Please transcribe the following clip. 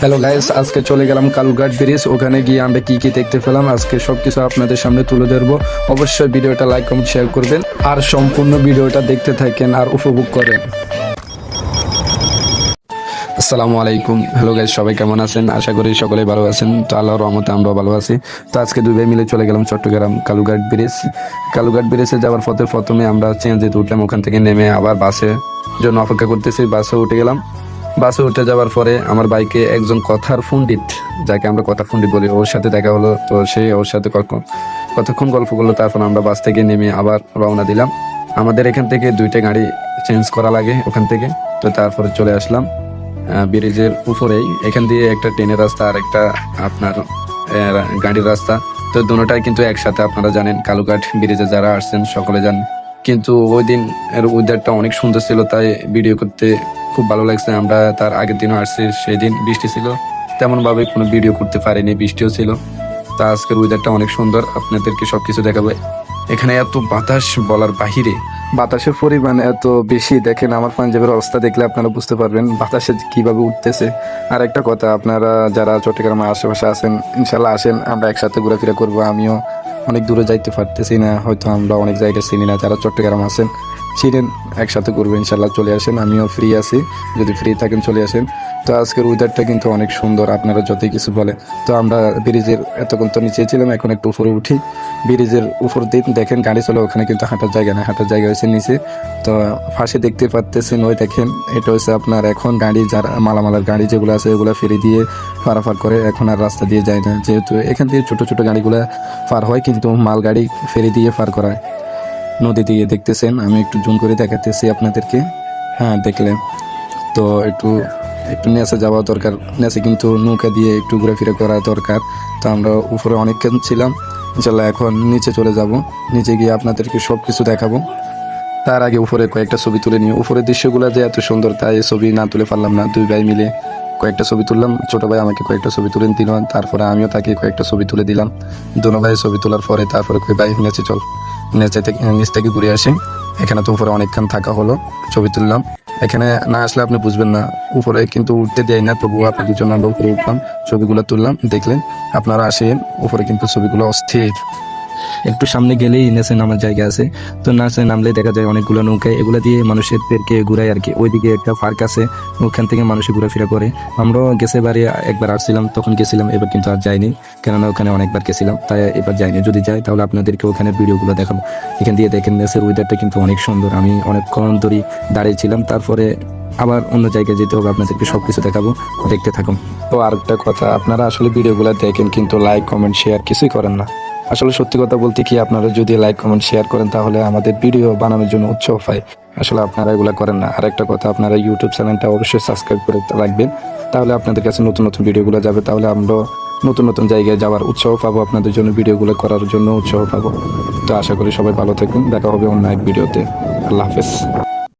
Hello guys আজকে চলে গেলাম কালুঘাট ব্রিজ। ওখানে গিয়ে আমরা কি কি দেখতে পেলাম, আজকে সবকিছু আপনাদের সামনে তুলে ধরবো। অবশ্যই ভিডিওটা লাইক কমেন্ট শেয়ার করবেন আর সম্পূর্ণ ভিডিওটা দেখতে থাকেন আর উপভোগ করেন। আসসালামু আলাইকুম। হ্যালো গাইস সবাই কেমন আছেন? আশা করি সকলেই ভালো আছেন। তো আল্লাহর রহমতে আমরাও ভালো আছি। তো আজকে দুই ভাই মিলে চলে গেলাম চট্টগ্রাম কালুঘাট ব্রিজ। কালুঘাট ব্রিজে যাওয়ার পথে প্রথমে আমরা চেঞ্জেতে উঠলাম। ওখান থেকে নেমে আবার বাসে জন্য অপেক্ষা করতেছি। বাসে উঠে গেলাম। বাসে উঠে যাওয়ার পরে আমার বাইকে একজন কথার পণ্ডিত, যাকে আমরা কথা পণ্ডিত বলি, ওর সাথে দেখা হলো। তো সে ওর সাথে কতক্ষণ গল্প করল, তারপর আমরা বাস থেকে নেমে আবার রওনা দিলাম। আমাদের এখান থেকে দুইটা গাড়ি চেঞ্জ করা লাগে ওখান থেকে। তো তারপরে চলে আসলাম ব্রিজের উপরেই। এখান দিয়ে একটা ট্রেনের রাস্তা আর একটা আপনার গাড়ির রাস্তা। তো দুটোটাই কিন্তু একসাথে আপনারা জানেন, কালুঘাট ব্রিজে যারা আসছেন সকলে জানেন। কিন্তু ওই দিন এর ওয়েদারটা অনেক সুন্দর ছিল, তাই ভিডিও করতে খুব ভালো লাগছে। আমরা তার আগের দিনও আসছি সেই দিন বৃষ্টি ছিল। তেমন ভাবে কোনো ভিডিও করতে পারিনি, বৃষ্টিও ছিল। তা আজকের ওয়েদারটা অনেক সুন্দর। আপনাদেরকে সবকিছু দেখাবো। এখানে এত বাতাস বলার বাহিরে। বাতাসের পরিমাণ এত বেশি দেখেন, আমার পাঞ্জাবের অবস্থা দেখলে আপনারা বুঝতে পারবেন বাতাসে কীভাবে উঠতেছে। আর একটা কথা, আপনারা যারা চট্টগ্রামের আশেপাশে আছেন, ইনশাল্লাহ আসেন, আমরা একসাথে ঘোরাফেরা করব। আমিও অনেক দূরে যাইতে পারতেছি না, হয়তো আমরা অনেক জায়গায় চিনি না যারা চট্টগ্রাম আছেন। ছিলেন, একসাথে করব, ইনশাল্লাহ চলে আসেন। আমিও ফ্রি আছি, যদি ফ্রি থাকেন চলে আসেন। তো আজকের ওয়েদারটা কিন্তু অনেক সুন্দর, আপনারা যতই কিছু বলে তো আমরা ব্রিজের এতক্ষণ তো নিচে ছিলাম, এখন একটু উপরে উঠি। ব্রিজের উপর দিন দেখেন, গাড়ি চলে, ওখানে কিন্তু হাঁটার জায়গা না হাঁটার জায়গা হয়েছে নিচে। তো পাশে দেখতে পাচ্তেছেন ওই দেখেন, এটা হচ্ছে আপনার এখন গাড়ি, যারা মালামালার গাড়ি যেগুলো আছে, ওগুলো ফেরি দিয়ে পারাপার করে এখন আর রাস্তা দিয়ে যায় না। যেহেতু এখান থেকে ছোট ছোট গাড়িগুলো পার হয়, কিন্তু মাল গাড়ি ফেরি দিয়ে পার করায়। নদী দিয়ে দেখতেছেন, আমি একটু জুম করে দেখাতেছি আপনাদেরকে। হ্যাঁ দেখলেন। তো একটু একটু নেচে যাওয়া দরকার। নেচে কিন্তু নৌকা দিয়ে একটু ঘোরাফেরা করা দরকার। তো আমরা উপরে অনেকক্ষণ ছিলাম। ইনশাল্লাহ এখন নিচে চলে যাব। নিচে গিয়ে আপনাদেরকে সব কিছু দেখাবো। তার আগে উপরে কয়েকটা ছবি তুলে নিই। উপরের দৃশ্যগুলো যে এত সুন্দর, তাই ছবি না তুলে পারলাম না। দুই ভাই মিলে কয়েকটা ছবি তুললাম। ছোট ভাই আমাকে কয়েকটা ছবি তুলে দিল তারপরে আমিও তাকে কয়েকটা ছবি তুলে দিলাম। দোনো ভাই ছবি তোলার পরে তারপরে কই ভাই, নেচে চল। নেচে থেকে নিচ থেকে ঘুরে আসি। এখানে তো উপরে অনেকক্ষণ থাকা হলো, ছবি তুললাম। এখানে না আসলে আপনি বুঝবেন না, উপরে কিন্তু উঠতে দেয় না, তবুও আপনাদের জন্য আমরা উপরে উঠলাম, ছবিগুলো তুললাম, দেখলেন, আপনারা আসেন, উপরে কিন্তু ছবিগুলো অস্থির। একটু সামনে গেলেই নেচে নামার জায়গা আছে। তো নাচে নামলে দেখা যায় অনেকগুলো নৌকায় এগুলো দিয়ে মানুষের পেরকে ঘুরায় আর কি ওইদিকে একটা পার্ক আছে, ওখান থেকে মানুষ ঘোরাফেরা করে। আমরাও গেছে বাড়ি একবার আসছিলাম, তখন গেছিলাম, এবার কিন্তু আর যাইনি। কেননা ওখানে অনেকবার গেছিলাম, তাই এবার যাইনি। যদি যাই, তাহলে আপনাদেরকে ওখানে ভিডিওগুলো দেখাবো। এখান দিয়ে দেখেন নেচের ওয়েদারটা কিন্তু অনেক সুন্দর। আমি অনেকক্ষণ ধরে দাঁড়িয়েছিলাম তারপরে আবার অন্য জায়গায় যেতে হবে, আপনাদেরকে সব কিছু দেখাবো। দেখতে থাকুন। তো আরেকটা কথা, আপনারা আসলে ভিডিওগুলো দেখেন, কিন্তু লাইক কমেন্ট শেয়ার কিছুই করেন না। আসলে সত্যি কথা বলতে কি, আপনারা যদি লাইক কমেন্ট শেয়ার করেন, তাহলে আমাদের ভিডিও বানানোর জন্য উৎসাহ পায়। আসলে আপনারা এগুলো করেন না। আর একটা কথা, আপনারা ইউটিউব চ্যানেলটা অবশ্যই সাবস্ক্রাইব করে রাখবেন। তাহলে আপনাদের কাছে নতুন নতুন ভিডিওগুলো যাবে। তাহলে আমরা নতুন নতুন জায়গায় যাওয়ার উৎসাহ পাবো, আপনাদের জন্য ভিডিওগুলো করার জন্য উৎসাহ পাবো। তো আশা করি সবাই ভালো থাকবেন। দেখা হবে অন্য এক ভিডিওতে আল্লাহ হাফেজ।